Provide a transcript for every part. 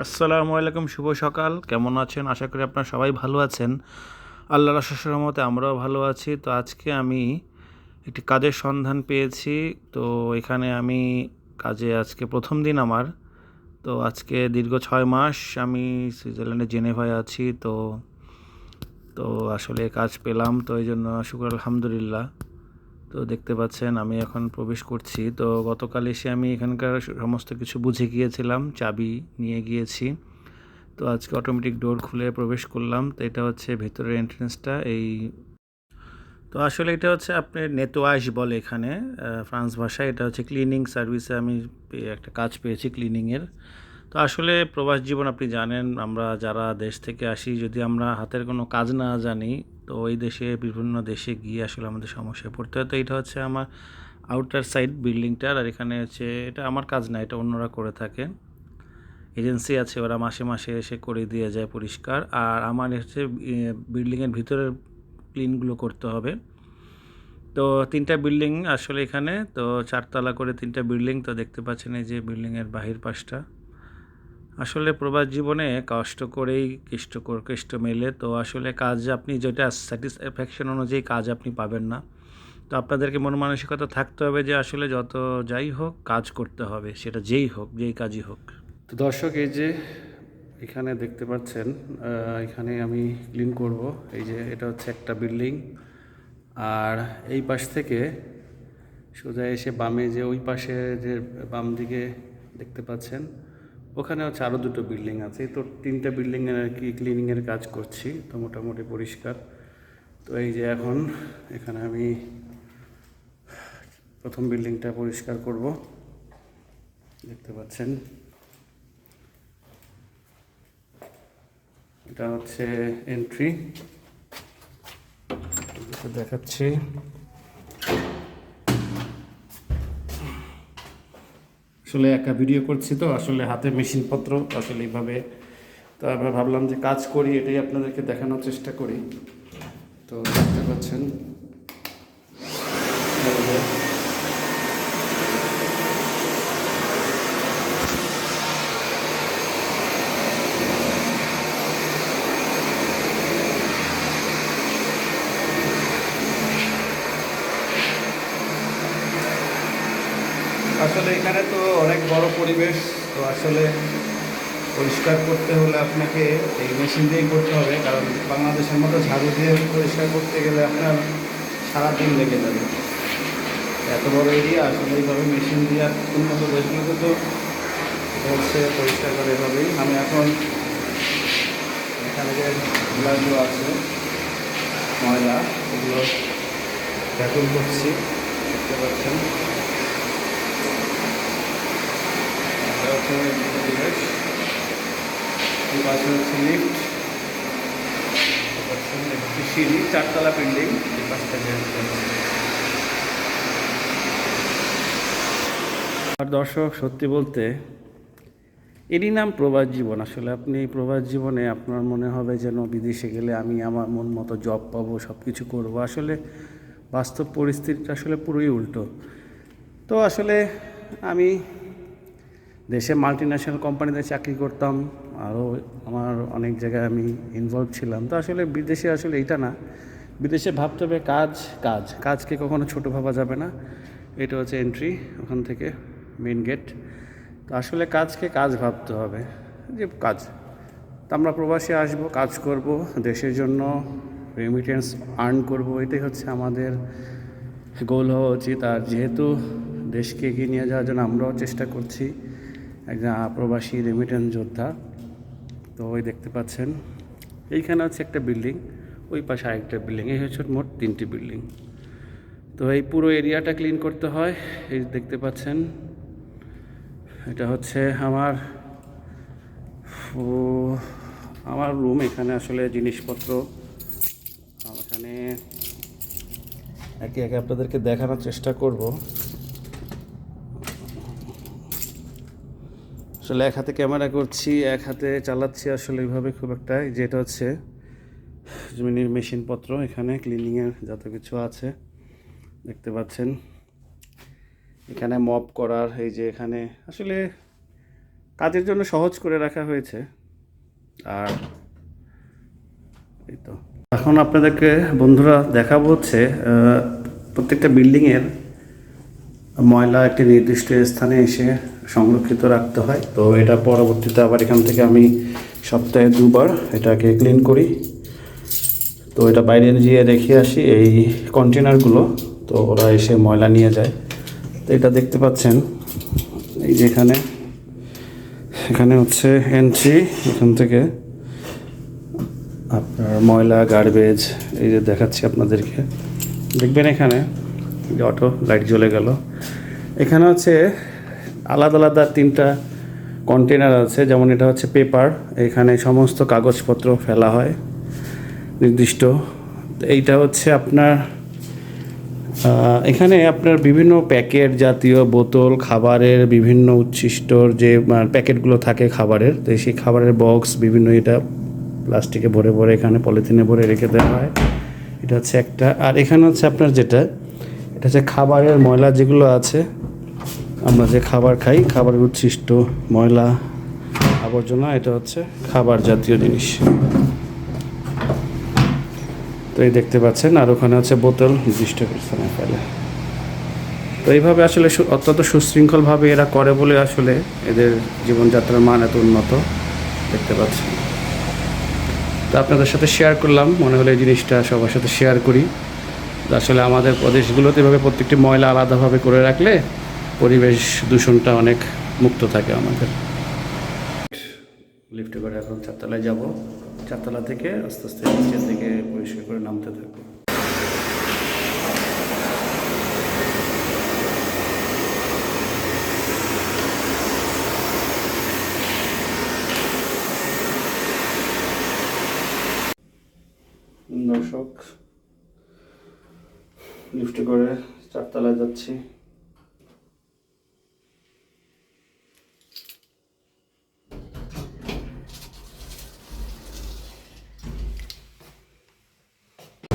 আসসালামু আলাইকুম, শুভ সকাল। কেমন আছেন? আশা করি আপনারা সবাই ভালো আছেন। আল্লাহ রাসের মতে আমরাও ভালো আছি। তো আজকে আমি একটি কাজের সন্ধান পেয়েছি। তো এখানে আমি কাজে আজকে প্রথম দিন আমার। তো আজকে দীর্ঘ ছয় মাস আমি সুইজারল্যান্ডে জেনেভায় আছি। তো তো আসলে কাজ পেলাম। তো এই জন্য শুক্র আলহামদুলিল্লাহ। তো দেখতে পাচ্ছেন, আমি এখন প্রবেশ করছি। তো গতকাল এসে আমি এখানকার সমস্ত কিছু বুঝে গিয়েছিলাম, চাবি নিয়ে গিয়েছি। তো আজকে অটোমেটিক ডোর খুলে প্রবেশ করলাম। তো এটা হচ্ছে ভেতরের এন্ট্রেন্সটা এই তো আসলে এটা হচ্ছে আপনার নেতোয়াশ বলে এখানে ফ্রান্স ভাষায়। এটা হচ্ছে ক্লিনিং সার্ভিসে আমি একটা কাজ পেয়েছি ক্লিনিংয়ের তো আসলে প্রবাস জীবন আপনি জানেন, আমরা যারা দেশ থেকে আসি, যদি আমরা হাতের কোনো কাজ না জানি তো ওই দেশে, বিভিন্ন দেশে গিয়ে আসলে আমাদের সমস্যায় পড়তে হয়। তো এটা হচ্ছে আমার আউটার সাইড বিল্ডিংটার আর এখানে হচ্ছে এটা আমার কাজ না, এটা অন্যরা করে থাকে। এজেন্সি আছে, ওরা মাসে মাসে এসে করে দিয়ে যায় পরিষ্কার। আর আমার হচ্ছে বিল্ডিংয়ের ভিতরের ক্লিনগুলো করতে হবে। তো তিনটা বিল্ডিং আসলে এখানে, তো চারতলা করে তিনটা বিল্ডিং তো দেখতে পাচ্ছেন এই যে বিল্ডিংয়ের বাহির পাশটা। আসলে প্রবাস জীবনে কষ্ট করেই কষ্ট কষ্ট মেলে। তো আসলে কাজ আপনি যেটা স্যাটিসফ্যাকশন অনুযায়ী কাজ আপনি পাবেন না। তো আপনাদেরকে মন মানসিকতা থাকতে হবে যে আসলে যত যাই হোক কাজ করতে হবে, সেটা যেই হোক, যেই কাজই হোক। তো দর্শক, এই যে এখানে দেখতে পাচ্ছেন এখানে আমি ক্লিন করব। এই যে এটা হচ্ছে একটা বিল্ডিং আর এই পাশ থেকে সোজা এসে বামে যে ওই পাশে যে বাম দিকে দেখতে পাচ্ছেন ওখানে হচ্ছে আরও দুটো বিল্ডিং আছে। তো তিনটা বিল্ডিংয়ের আর কি ক্লিনিংয়ের কাজ করছি, তো মোটামুটি পরিষ্কার। তো এই যে এখন এখানে আমি প্রথম বিল্ডিংটা পরিষ্কার করব। দেখতে পাচ্ছেন। এটা হচ্ছে এন্ট্রি দেখাচ্ছি। আসলে একা ভিডিও করছি তো, আসলে হাতে মেশিনপত্র আসলে এইভাবে তো আমরা ভাবলাম যে কাজ করি, এটাই আপনাদেরকে দেখানোর চেষ্টা করি। তো দেখতে পাচ্ছেন। আসলে এখানে তো অনেক বড় পরিবেশ, তো আসলে পরিষ্কার করতে হলে আপনাকে এই মেশিন দিয়েই করতে হবে, কারণ বাংলাদেশের মতো ঝাড়ু দিয়ে পরিষ্কার করতে গেলে আপনার সারা দিন লেগে যাবে। এত বড় এরিয়া আসলে এইভাবে মেশিন দিয়ে আর উন্নত দেশগুলোতে তো হচ্ছে পরিষ্কার করে এভাবেই। আমি এখন এখানে যে গুলাগুলো আছে, ময়লা, এগুলো ভ্যাকুম করছি, দেখতে পাচ্ছেন এটা সিঁড়ি চারতলা বিল্ডিং আর দর্শক, সত্যি বলতে এরই নাম প্রবাস জীবন। আসলে আপনি প্রবাস জীবনে আপনার মনে হবে যেন বিদেশে গেলে আমি আমার মন মতো জব পাবো সব কিছু করব। আসলে বাস্তব পরিস্থিতিটা আসলে পুরোই উল্টো। তো আসলে আমি দেশে মাল্টি ন্যাশনাল কোম্পানিতে চাকরি করতাম আরও আমার অনেক জায়গায় আমি ইনভলভ ছিলাম। তো আসলে বিদেশে আসলে এইটা না, বিদেশে ভাবতে হবে কাজ কাজ। কাজকে কখনো ছোট ভাবা যাবে না। এটা হচ্ছে এন্ট্রি ওখান থেকে মেন গেট তো আসলে কাজকে কাজ ভাবতে হবে, যে কাজ। তো আমরা প্রবাসে আসব, কাজ করব, দেশের জন্য রেমিটেন্স আর্ন করব, এটাই হচ্ছে আমাদের গোল হওয়া উচিত। আর যেহেতু দেশকে এগিয়ে নিয়ে যাওয়ার জন্য আমরাও চেষ্টা করছি একজন প্রবাসী রেমিটেন্স যোদ্ধা। তো ওই দেখতে পাচ্ছেন, এইখানে হচ্ছে একটা বিল্ডিং ওই পাশে আরেকটা বিল্ডিং এই হচ্ছে মোট তিনটি বিল্ডিং তো এই পুরো এরিয়াটা ক্লিন করতে হয়, এই দেখতে পাচ্ছেন। এটা হচ্ছে আমার, ও, আমার রুম এখানে আসলে জিনিসপত্র এখানে, একে একে আপনাদেরকে দেখানোর চেষ্টা করব। আসলে এক হাতে ক্যামেরা করছি, এক হাতে চালাচ্ছি আসলে এইভাবে খুব একটা। যেটা হচ্ছে মেশিনপত্র এখানে ক্লিনিংয়ের যত কিছু আছে, দেখতে পাচ্ছেন। এখানে মপ করার, এই যে এখানে আসলে কাজের জন্য সহজ করে রাখা হয়েছে। আর এই তো। এখন আপনাদেরকে, বন্ধুরা, দেখাবো হচ্ছে প্রত্যেকটা বিল্ডিংয়ের ময়লা একটি নির্দিষ্ট স্থানে এসে সংরক্ষিত রাখতে হয়। তো এটা পরবর্তীতে আবার এখান থেকে আমি সপ্তাহে দুবার এটাকে ক্লিন করি। তো এটা বাইরে গিয়ে রেখে আসি এই কন্টেনারগুলো তো ওরা এসে ময়লা নিয়ে যায়। তো এটা দেখতে পাচ্ছেন, এই যে এখানে এখানে হচ্ছে এন্ট্রি এখান থেকে আপনার ময়লা গার্বেজ এই যে দেখাচ্ছি আপনাদেরকে। দেখবেন এখানে অটো লাইট জ্বলে গেল। এখানে হচ্ছে আলাদা আলাদা তিনটা কন্টেনার আছে, যেমন এটা হচ্ছে পেপার এখানে সমস্ত কাগজপত্র ফেলা হয়, নির্দিষ্ট। এইটা হচ্ছে আপনার এখানে আপনার বিভিন্ন প্যাকেট জাতীয় বোতল, খাবারের বিভিন্ন উচ্ছিষ্টর যে প্যাকেটগুলো থাকে খাবারের, তো সেই খাবারের বক্স বিভিন্ন এটা প্লাস্টিকে ভরে ভরে এখানে পলিথিনে ভরে রেখে দেওয়া হয়। এটা হচ্ছে একটা, আর এখানে হচ্ছে আপনার যেটা, এটা হচ্ছে খাবারের ময়লা যেগুলো আছে আমরা যে খাবার খাই, খাবারের উচ্ছিষ্ট ময়লা, আবর্জনা, এটা হচ্ছে খাবার জাতীয় জিনিস। তো এই দেখতে পাচ্ছেন, আর ওখানে হচ্ছে বোতল নির্দিষ্ট স্থানে ফেলে। তো এইভাবে আসলে অত্যন্ত সুশৃঙ্খলভাবে এরা করে বলে আসলে এদের জীবনযাত্রার মান এত উন্নত দেখতে পাচ্ছেন। তো আপনাদের সাথে শেয়ার করলাম, মনে হলো এই জিনিসটা সবার সাথে শেয়ার করি। আসলে আমাদের প্রদেশগুলোতে এভাবে প্রত্যেকটি ময়লা আলাদাভাবে করে রাখলে পরিবেশ দূষণটা অনেক মুক্ত থাকে আমাদের। লিফটে করে এখন চারতলায় যাব। চারতলা থেকে আস্তে আস্তে নিচের দিকে পরিষ্কার করে নামতে থাকব। দর্শক লিফটে করে চারতলায় যাচ্ছি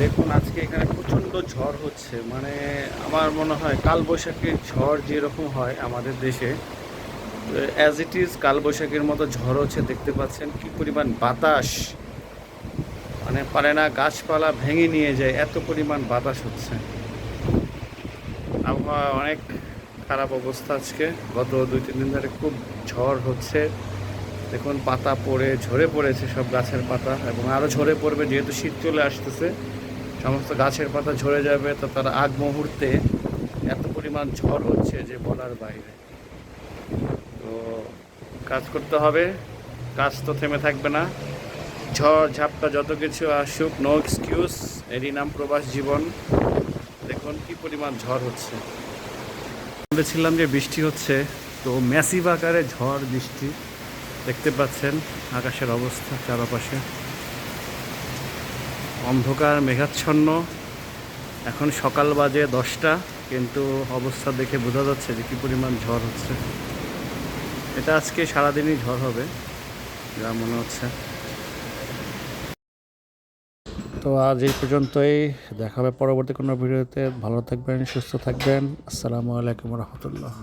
দেখুন আজকে এখানে প্রচণ্ড ঝড় হচ্ছে মানে আমার মনে হয় কালবৈশাখীর ঝড় যেরকম হয় আমাদের দেশে অ্যাজ ইট ইজ কালবৈশাখীর মতো ঝড় হচ্ছে, দেখতে পাচ্ছেন কি পরিমাণ বাতাস। মানে পারে না, গাছপালা ভেঙে নিয়ে যায়, এত পরিমাণ বাতাস হচ্ছে। আবহাওয়া অনেক খারাপ অবস্থা আজকে, গত দুই, তিন দিন ধরে খুব ঝড় হচ্ছে। দেখুন, পাতা পড়ে, ঝরে পড়েছে সব গাছের পাতা, এবং আরও ঝরে পড়বে যেহেতু শীত চলে আসতেছে। সমস্ত গাছের পাতা ঝরে যাবে, তো তার আগ মুহূর্তে এত পরিমাণ ঝড় হচ্ছে যে বলার বাইরে। তো কাজ করতে হবে, কাজ তো থেমে থাকবে না। ঝড়, ঝাপটা যত কিছু আসুক নো এক্সকিউজ এরই নাম প্রবাস জীবন। দেখুন কি পরিমাণ ঝড় হচ্ছে। বলেছিলাম যে বৃষ্টি হচ্ছে, তো ম্যাসিভ আকারে ঝড়, বৃষ্টি দেখতে পাচ্ছেন, আকাশের অবস্থা চারপাশে। অন্ধকার, মেঘাচ্ছন্ন। এখন সকাল বাজে দশটা, কিন্তু অবস্থা দেখে বোঝা যাচ্ছে যে কী পরিমাণ ঝড় হচ্ছে। এটা আজকে সারাদিনই ঝড় হবে, যা মনে হচ্ছে। তো আজ এই পর্যন্তই, দেখা হবে পরবর্তী কোনো ভিডিওতে। ভালো থাকবেন, সুস্থ থাকবেন। আসসালামু আলাইকুম রহমতুল্লাহ।